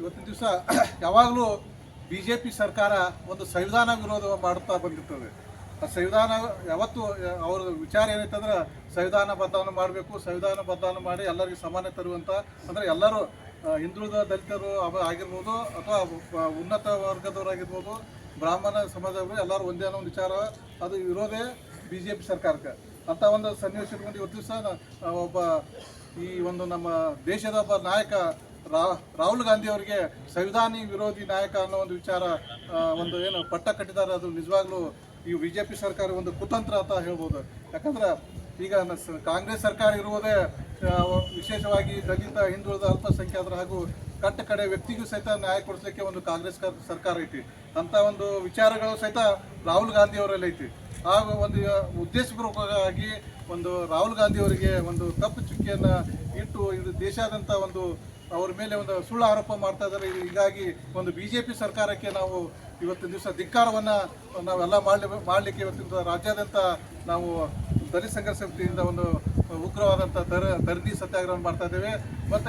ಇವತ್ತಿನ ದಿವಸ ಯಾವಾಗಲೂ ಬಿ ಜೆ ಪಿ ಸರ್ಕಾರ ಒಂದು ಸಂವಿಧಾನ ವಿರೋಧ ಮಾಡುತ್ತಾ ಬಂದಿರ್ತದೆ. ಆ ಸಂವಿಧಾನ, ಯಾವತ್ತು ಅವ್ರ ವಿಚಾರ ಏನೈತಂದ್ರೆ ಸಂವಿಧಾನ ಬದಲಾವಣೆ ಮಾಡಬೇಕು, ಸಂವಿಧಾನ ಬದಲಾವಣೆ ಮಾಡಿ ಎಲ್ಲರಿಗೂ ಸಮಾನ ತರುವಂಥ ಅಂದರೆ ಎಲ್ಲರೂ ಹಿಂದುಳಿದ ದಲಿತರು ಆಗಿರ್ಬೋದು ಅಥವಾ ಉನ್ನತ ವರ್ಗದವರಾಗಿರ್ಬೋದು, ಬ್ರಾಹ್ಮಣ ಸಮಾಜದವರು ಎಲ್ಲರೂ ಒಂದೇ ಅನ್ನೋ ಒಂದು ವಿಚಾರ, ಅದು ಇರೋದೇ ಬಿ ಜೆ ಪಿ ಸರ್ಕಾರಕ್ಕೆ. ಅಂಥ ಒಂದು ಸನ್ನಿವೇಶ ಇವತ್ತು ದಿವಸ ಒಬ್ಬ ಈ ಒಂದು ನಮ್ಮ ದೇಶದ ಒಬ್ಬ ನಾಯಕ ರಾಹುಲ್ ಗಾಂಧಿ ಅವರಿಗೆ ಸಂವಿಧಾನಿ ವಿರೋಧಿ ನಾಯಕ ಅನ್ನೋ ಒಂದು ವಿಚಾರ ಒಂದು ಏನು ಪಟ್ಟ ಕಟ್ಟಿದ್ದಾರೆ, ಅದು ನಿಜವಾಗ್ಲೂ ಈ ಬಿ ಜೆ ಪಿ ಸರ್ಕಾರ ಒಂದು ಕುತಂತ್ರ ಅಂತ ಹೇಳ್ಬೋದು. ಯಾಕಂದ್ರೆ ಈಗ ಕಾಂಗ್ರೆಸ್ ಸರ್ಕಾರ ಇರುವುದೇ ವಿಶೇಷವಾಗಿ ದಲಿತ, ಹಿಂದುಳಿದ ಅಲ್ಪಸಂಖ್ಯಾತರ ಹಾಗೂ ಕಟ್ಟ ಕಡೆ ವ್ಯಕ್ತಿಗೂ ಸಹಿತ ನ್ಯಾಯ ಕೊಡಿಸ್ಲಿಕ್ಕೆ ಒಂದು ಕಾಂಗ್ರೆಸ್ ಕರ್- ಸರ್ಕಾರ ಐತಿ. ಅಂತ ಒಂದು ವಿಚಾರಗಳು ಸಹಿತ ರಾಹುಲ್ ಗಾಂಧಿ ಅವರಲ್ಲಿ ಐತಿ. ಹಾಗೂ ಒಂದು ಉದ್ದೇಶಪೂರ್ವಕವಾಗಿ ಒಂದು ರಾಹುಲ್ ಗಾಂಧಿ ಅವರಿಗೆ ಒಂದು ತಪ್ಪು ಚುಕ್ಕಿಯನ್ನು ಇಟ್ಟು ಇದು ದೇಶಾದ್ಯಂತ ಒಂದು ಅವ್ರ ಮೇಲೆ ಒಂದು ಸುಳ್ಳು ಆರೋಪ ಮಾಡ್ತಾ ಇದ್ದಾರೆ. ಹೀಗಾಗಿ ಒಂದು ಬಿ ಜೆ ಪಿ ಸರ್ಕಾರಕ್ಕೆ ನಾವು ಇವತ್ತಿನ ದಿವಸ ಧಿಕ್ಕಾರವನ್ನು ನಾವೆಲ್ಲ ಮಾಡಲಿ, ಮಾಡಲಿಕ್ಕೆ ಇವತ್ತಿನ ರಾಜ್ಯಾದ್ಯಂತ ನಾವು ದಲಿತ ಸಂಘರ್ಷ ಸಮಿತಿಯಿಂದ ಒಂದು ಉಗ್ರವಾದಂಥ ದರ ಧರಣಿ ಸತ್ಯಾಗ್ರಹ ಮಾಡ್ತಾ ಇದ್ದೇವೆ. ಮತ್ತು